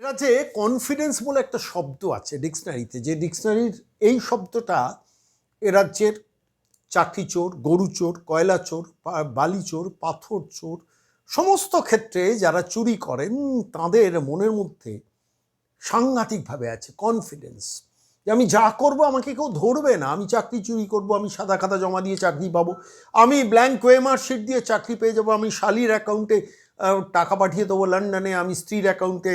এটা যে কনফিডেন্স বলে একটা শব্দ আছে ডিকশনারিতে যে ডিকশনারির এই শব্দটা এ রাজ্যের চাকরি চোর, গরু চোর, কয়লা চোর বালি চোর, পাথর চোর, সমস্ত ক্ষেত্রে যারা চুরি করেন, তাদের মনের মধ্যে সাংঘাতিকভাবে আছে কনফিডেন্স যে আমি যা করব আমাকে কেউ ধরবে না। আমি চাকরি চুরি করব, আমি সাদা খাতা জমা দিয়ে চাকরি পাবো। আমি ব্ল্যাঙ্ক ওয়েমার শিট দিয়ে চাকরি পেয়ে যাব, আমি শালির অ্যাকাউন্টে টাকা পাঠিয়ে দেবো লন্ডনে, আমি স্ত্রীর অ্যাকাউন্টে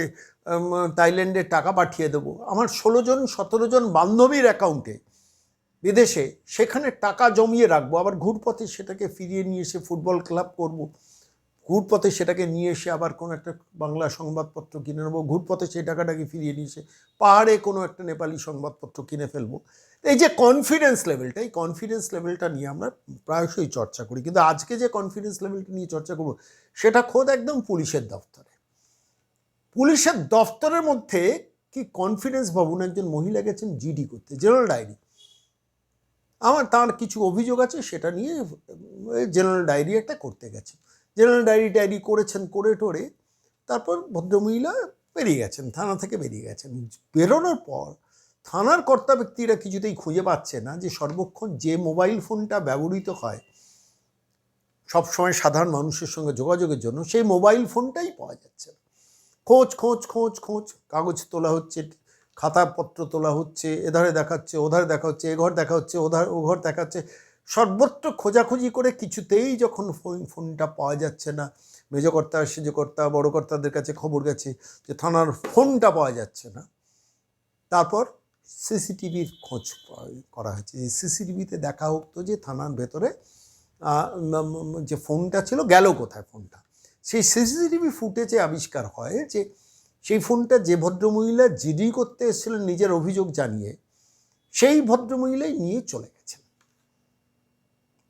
থাইল্যান্ডে টাকা পাঠিয়ে দেবো। আমার ষোলো জন, সতেরো জন বান্ধবীর অ্যাকাউন্টে, বিদেশে, সেখানে টাকা জমিয়ে রাখব। আবার ঘুরপথে সেটাকে ফিরিয়ে নিয়ে এসে ফুটবল ক্লাব করব। ঘুরপথে সেটাকে নিয়ে এসে আবার কোনো একটা বাংলা সংবাদপত্র কিনে নেব। ঘুরপথে সেই টাকাটাকে ফিরিয়ে নিয়ে এসে পাহাড়ে কোনো একটা নেপালি সংবাদপত্র কিনে ফেলব। এই যে কনফিডেন্স লেভেলটা এই কনফিডেন্স লেভেলটা নিয়ে আমরা প্রায়শই চর্চা করি। কিন্তু আজকে যে কনফিডেন্স লেভেলটা নিয়ে চর্চা করব, সেটা খোদ একদম পুলিশের দফতরে। পুলিশের দফতরের মধ্যে কি কনফিডেন্স ভাবুন একজন মহিলা গেছেন জিডি করতে জেনারেল ডায়েরি আমার তার কিছু অভিযোগ আছে, সেটা নিয়ে জেনারেল ডায়েরি একটা করতে গেছে। জেনারেল ডায়েরি টায়েরি করেছেন, করে টোরে। তারপর ভদ্রমহিলা বেরিয়ে গেছেন, থানা থেকে বেরিয়ে গেছেন। বেরোনোর পর থানার কর্তা ব্যক্তিরা কিছুতেই খুঁজে পাচ্ছে না যে সর্বক্ষণ যে মোবাইল ফোনটা ব্যবহৃত হয়, সবসময় সাধারণ মানুষের সঙ্গে যোগাযোগের জন্য সেই মোবাইল ফোনটাই পাওয়া যাচ্ছে না। খোঁজ খোঁজ খোঁজ খোঁজ, কাগজ তোলা হচ্ছে, খাতাপত্র তোলা হচ্ছে, এধারে দেখাচ্ছে, ওধারে দেখা হচ্ছে এ ঘর দেখা হচ্ছে ওধার, ও ঘর দেখাচ্ছে। সর্বত্র খোঁজাখুঁজি করে কিছুতেই যখন ফোন, ফোনটা পাওয়া যাচ্ছে না, মেজকর্তা, সেজকর্তা বড় কর্তাদের কাছে খবর গেছে যে থানার ফোনটা পাওয়া যাচ্ছে না, তারপর সিসিটিভির খোঁজ করা হয়েছে। যে সিসিটিভিতে দেখা হতো যে থানার ভেতরে যে ফোনটা ছিল গেল কোথায় ফোনটা? সেই সিসিটিভি ফুটেজে আবিষ্কার হয় যে সেই ফোনটা যে ভদ্রমহিলা জিডি করতে এসেছিলেন নিজের অভিযোগ জানিয়ে, সেই ভদ্রমহিলাই নিয়ে চলে গেছেন।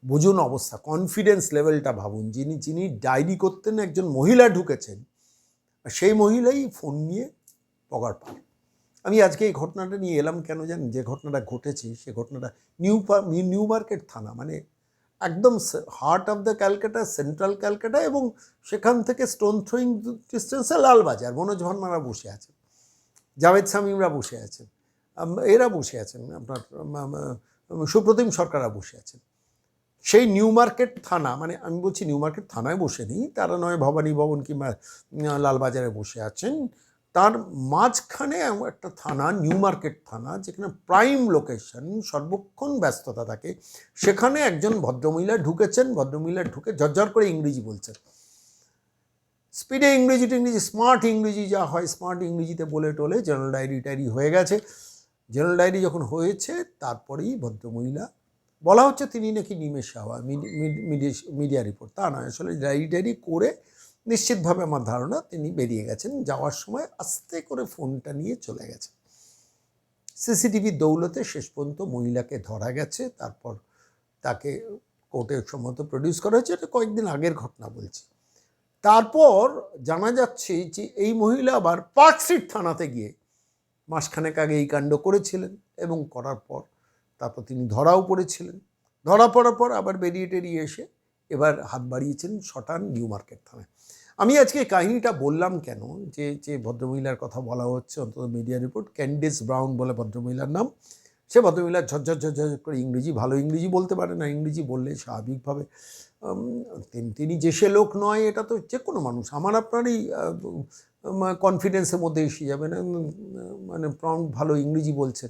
বুঝুন অবস্থা কনফিডেন্স লেভেলটা ভাবুন। যিনি যিনি ডায়েরি করতেন একজন মহিলা ঢুকেছেন সেই মহিলাই ফোন নিয়ে পগার পার আমি আজকে এই ঘটনাটা নিয়ে এলাম কেন জানেন? যে ঘটনাটা ঘটেছে, সে ঘটনাটা নিউ নিউ মার্কেট থানা মানে একদম heart of the Calcutta central Calcutta এবং সেখান থেকে স্টোন থ্রোয়িং ডিস্টেন্সে লালবাজার। মনোজ ভান্নারা বসে আছেন, জাভেদ শামীমরা বসে আছেন এরা বসে আছেন, আপনার সুপ্রতিম সরকাররা বসে আছেন। সেই নিউ মার্কেট থানা মানে আমি বলছি নিউ মার্কেট থানায় বসে নেই, তারা নয় ভবানী ভবন কিংবা লালবাজারে বসে আছেন। তার মাঝখানে একটা থানা, নিউ মার্কেট থানা, যেখানে প্রাইম লোকেশন, সর্বক্ষণ ব্যস্ততা থাকে। সেখানে একজন ভদ্রমহিলা ঢুকেছেন, ভদ্রমহিলা ঢুকে ঝরঝর করে ইংরেজি বলছেন স্পিডে ইংরেজি টিংরেজি, স্মার্ট ইংরেজি যা হয়, স্মার্ট ইংরেজিতে বলে টলে, জেনারেল ডায়েরি টায়েরি হয়ে গেছে। জেনারেল ডায়েরি যখন হয়েছে, তারপরেই ভদ্রমহিলা বলা হচ্ছে তিনি নাকি নিমেষ সাহা মিডিয়া রিপোর্ট। তা নয়, আসলে ডায়েরি টায়েরি করে নিশ্চিতভাবে আমার ধারণা তিনি বেরিয়ে গেছেন, যাওয়ার সময় আস্তে করে ফোনটা নিয়ে চলে গেছেন। সিসিটিভির দৌলতে শেষ পর্যন্ত মহিলাকে ধরা গেছে, তারপর তাকে কোর্টে সম্মত প্রডিউস করা হয়েছে, এটা কয়েকদিন আগের ঘটনা বলছি। তারপর জানা যাচ্ছে যে এই মহিলা আবার পার্ক স্ট্রিট থানাতে গিয়ে মাসখানেক আগে এই কাণ্ড করেছিলেন এবং করার পর তারপর তিনি ধরাও পড়েছিলেন। ধরা পড়ার পর আবার বেরিয়ে টেরিয়ে এসে এবার হাত বাড়িয়েছেন শটান নিউ মার্কেট থানায়। আমি আজকে এই কাহিনীটা বললাম কেন? যে যে ভদ্রমহিলার কথা বলা হচ্ছে, অন্তত মিডিয়া রিপোর্ট, ক্যান্ডিস ব্রাউন বলে ভদ্রমহিলার নাম। সে ভদ্রমহিলা ঝরঝর ঝরঝর করে ইংরেজি, ভালো ইংরেজি বলতে পারে না। ইংরেজি বললে স্বাভাবিকভাবে তিনি- যে সে লোক নয়, এটা তো যে কোনো মানুষ। আমার আপনারই কনফিডেন্সের মধ্যে এসে যাবে না। মানে ভালো ইংরেজি বলছে।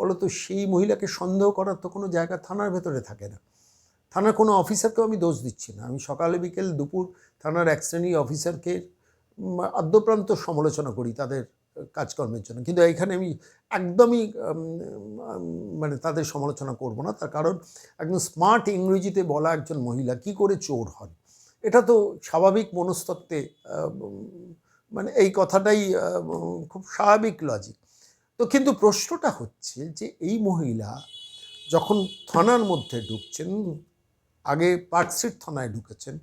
ফলত সেই মহিলাকে সন্দেহ করার তো কোনো জায়গা থানার ভেতরে থাকে না। থানার কোনো অফিসারকেও আমি দোষ দিচ্ছি না। আমি সকালে বিকেল দুপুর থানার এক শ্রেণি অফিসারকে আদ্যপ্রান্ত সমালোচনা করি তাদের কাজকর্মের জন্য। কিন্তু এখানে আমি একদমই মানে তাদের সমালোচনা করব না। তার কারণ একদম স্মার্ট ইংরেজিতে বলা একজন মহিলা কি করে চোর হন এটা তো স্বাভাবিক মনস্তত্ত্বে মানে এই কথাটাই খুব স্বাভাবিক লজিক তো কিন্তু প্রশ্নটা হচ্ছে যে এই মহিলা যখন থানার মধ্যে ঢুকছেন, আগে পার্কস্ট্রিট থানায় ঢুকেছেন,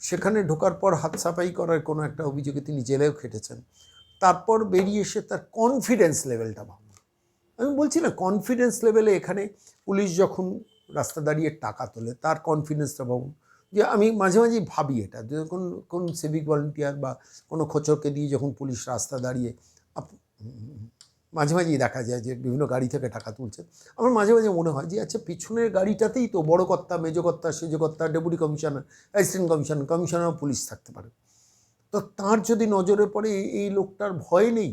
সেখানে ঢোকার পর হাত সাফাই করার কোনো একটা অভিযোগে তিনি জেলেও খেটেছেন, তারপর বেরিয়ে এসে তার কনফিডেন্স লেভেলটা ভাবুন আমি বলছি না কনফিডেন্স লেভেলে এখানে পুলিশ যখন রাস্তা দাঁড়িয়ে টাকা তোলে, তার কনফিডেন্সটা ভাবুন যে আমি মাঝে মাঝেই ভাবি এটা যখন কোন সিভিক ভলেন্টিয়ার বা কোনো খোঁচরকে দিয়ে যখন পুলিশ রাস্তা দাঁড়িয়ে মাঝে মাঝেই দেখা যায় যে বিভিন্ন গাড়ি থেকে টাকা তুলছে। আমার মাঝে মাঝে মনে হয় যে আচ্ছা পিছনের গাড়িটাতেই তো বড় কর্তা মেজো কর্তা সেজো কর্তা deputy commissioner assistant commissioner commissioner police থাকতে পারে। তো তার যদি নজরে পড়ে এই- এই লোকটার ভয় নেই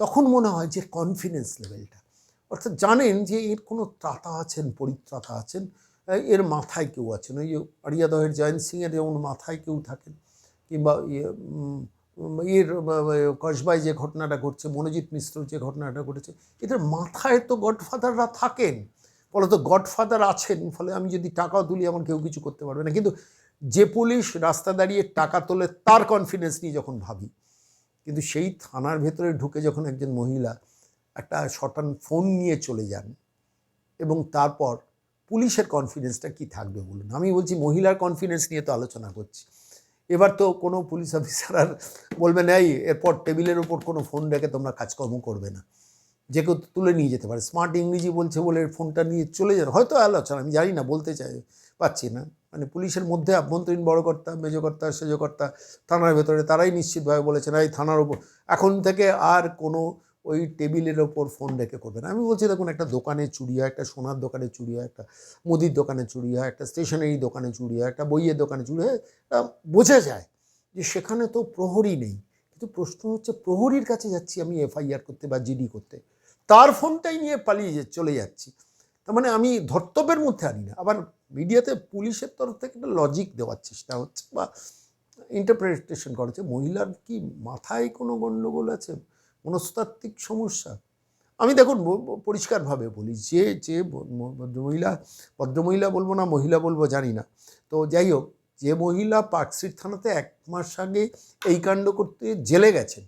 তখন মনে হয় যে কনফিডেন্স লেভেলটা অর্থাৎ জানেন যে এর কোনো ত্রাতা আছেন পরিত্রাতা আছেন এর মাথায় কেউ আছেন। ওই যে আরিয়াদহের জয়ন্ত সিংয়ের যেমন মাথায় কেউ থাকেন কিংবা ইয়ে, বা- কসবায় যে ঘটনাটা ঘটছে, মনোজিৎ মিশ্র যে ঘটনাটা ঘটেছে, এদের মাথায় তো গডফাদাররা থাকেন। ফলে তো গডফাদার আছেন, ফলে আমি যদি টাকাও তুলি, আমার কেউ কিছু করতে পারবে না। কিন্তু যে পুলিশ রাস্তা দাঁড়িয়ে টাকা তোলে, তার কনফিডেন্স নিয়ে যখন ভাবি, কিন্তু সেই থানার ভেতরে ঢুকে যখন একজন মহিলা একটা শটান ফোন নিয়ে চলে যান, এবং তারপর পুলিশের কনফিডেন্সটা কি থাকবে বলুন? আমি বলছি মহিলার কনফিডেন্স নিয়ে তো আলোচনা করছি। এবার তো কোনো পুলিশ অফিসার আর বলবে এই এরপর টেবিলের ওপর কোনো ফোন রেখে তোমরা কাজকর্ম করবে না। যে কেউ তুলে নিয়ে যেতে পারে। স্মার্ট ইংরেজি বলছে বলে ফোনটা নিয়ে চলে যান হয়তো আলোচনা, আমি জানি না, বলতে চাই, পাচ্ছি না। মানে পুলিশের মধ্যে আভ্যন্তরীণ বড় কর্তা মেজো কর্তা সেজো কর্তা থানার ভেতরে তারাই নিশ্চিতভাবে বলেছেন, এই থানার ওপর এখন থেকে আর কোনো ওই টেবিলের ওপর ফোন রেখে করবে না আমি বলছি, দেখুন, একটা দোকানে চুরি হয় একটা সোনার দোকানে চুরি হয় একটা মুদির দোকানে চুরি হয় একটা স্টেশনারি দোকানে চুরি হয় একটা বইয়ের দোকানে চুরি হয় বোঝা যায় যে সেখানে তো প্রহরী নেই। কিন্তু প্রশ্ন হচ্ছে, প্রহরীর কাছে যাচ্ছি আমি এফআইআর করতে বা জিডি করতে। তার ফোনটাই নিয়ে পালিয়ে চলে যাচ্ছি। তার মানে আমি ধর্তব্যের মধ্যে আনি না। আবার মিডিয়াতে পুলিশের তরফ থেকে একটা লজিক দেওয়ার চেষ্টা হচ্ছে বা ইন্টারপ্রিটেশন করা হচ্ছে। মহিলার কি মাথায় কোনো গণ্ডগোল আছে? মনস্তাত্ত্বিক সমস্যা। আমি দেখুন পরিষ্কারভাবে বলি, যে যে ভদ্রমহিলা ভদ্রমহিলা বলব না, মহিলা বলব, জানি না। তো যাই হোক, যে মহিলা পার্কস্ট্রিট থানাতে এক মাস আগে এই কাণ্ড করতে জেলে গেছেন,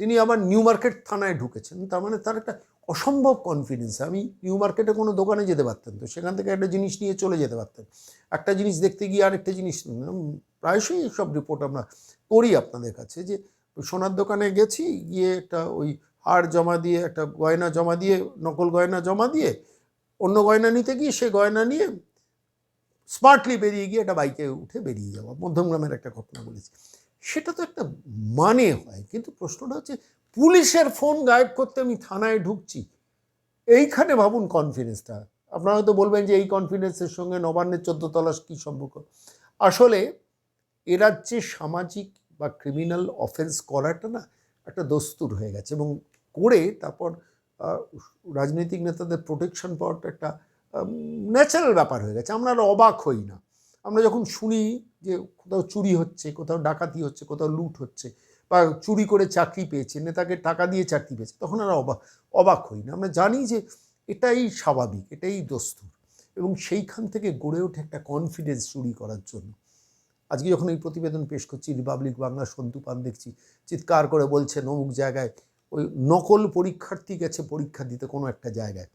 তিনি আবার নিউ মার্কেট থানায় ঢুকেছেন, তার মানে তার একটা অসম্ভব কনফিডেন্স আমি নিউ মার্কেটে কোনো দোকানে যেতে পারতেন তো সেখান থেকে একটা জিনিস নিয়ে চলে যেতে পারতেন একটা জিনিস দেখতে গিয়ে আরেকটা জিনিস প্রায়শই সব রিপোর্ট আমরা করি আপনাদের কাছে, যে সোনার দোকানে গেছি, গিয়ে একটা ওই হার জমা দিয়ে, একটা গয়না জমা দিয়ে, নকল গয়না জমা দিয়ে, অন্য গয়না নিতে গিয়ে সে গয়না নিয়ে স্মার্টলি বেরিয়ে গিয়ে একটা বাইকে উঠে বেরিয়ে যাওয়া, মধ্যমগ্রামের একটা ঘটনা বলেছি। সেটা তো একটা মানে হয়, কিন্তু প্রশ্নটা হচ্ছে পুলিশের ফোন গায়েব করতে আমি থানায় ঢুকছি, এইখানে ভাবুন কনফিডেন্সটা আপনারা হয়তো বলবেন যে এই কনফিডেন্সের সঙ্গে নবান্নের চোদ্দ তলাশ কী সম্পর্ক? আসলে এ রাজ্যে সামাজিক বা ক্রিমিনাল অফেন্স করাটা না একটা দস্তুর হয়ে গেছে এবং করে তারপর রাজনৈতিক নেতাদের প্রোটেকশন পাওয়াটা একটা ন্যাচারাল ব্যাপার হয়ে গেছে। আমরা আর অবাক হই না। আমরা যখন শুনি যে কোথাও চুরি হচ্ছে, কোথাও ডাকাতি হচ্ছে, কোথাও লুট হচ্ছে বা চুরি করে চাকরি পেয়েছে, নেতাকে টাকা দিয়ে চাকরি পেয়েছে, তখন আর অবাক অবাক হই না। আমরা জানি যে এটাই স্বাভাবিক, এটাই দস্তুর এবং সেইখান থেকে গড়ে ওঠে একটা কনফিডেন্স চুরি করার জন্য। আজকে যখন এই প্রতিবেদন পেশ করছি রিপাবলিক বাংলা সন্তু পান দেখছি, চিৎকার করে বলছেন অমুক জায়গায়, ওই নকল পরীক্ষার্থী গেছে পরীক্ষা দিতে কোনো একটা জায়গায়।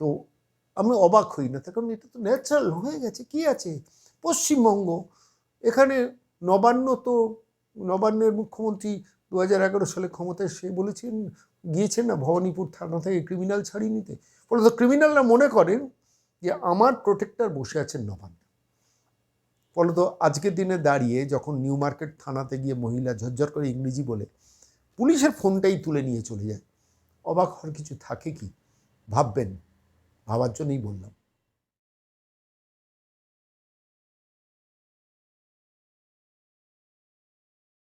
তো আমি অবাক হই না, তার কারণ এটা তো ন্যাচারাল হয়ে গেছে, কি আছে? পশ্চিমবঙ্গ, এখানে নবান্ন তো, নবান্নের মুখ্যমন্ত্রী দু হাজার এগারো সালে ক্ষমতায় সে বলেছেন, গিয়েছেন না ভবানীপুর থানা থেকে ক্রিমিনাল ছাড়িয়ে নিতে। ফলত ক্রিমিনালরা মনে করেন যে আমার প্রোটেক্টর বসে আছেন নবান্ন। ফলত আজকের দিনে দাঁড়িয়ে যখন নিউ মার্কেট থানাতে গিয়ে মহিলা ঝরঝর করে ইংরেজি বলে, পুলিশের ফোনটাই তুলে নিয়ে চলে যায়। অবাক হওয়ার কিছু থাকে কি? ভাববেন, ভাবার জন্যই বললাম।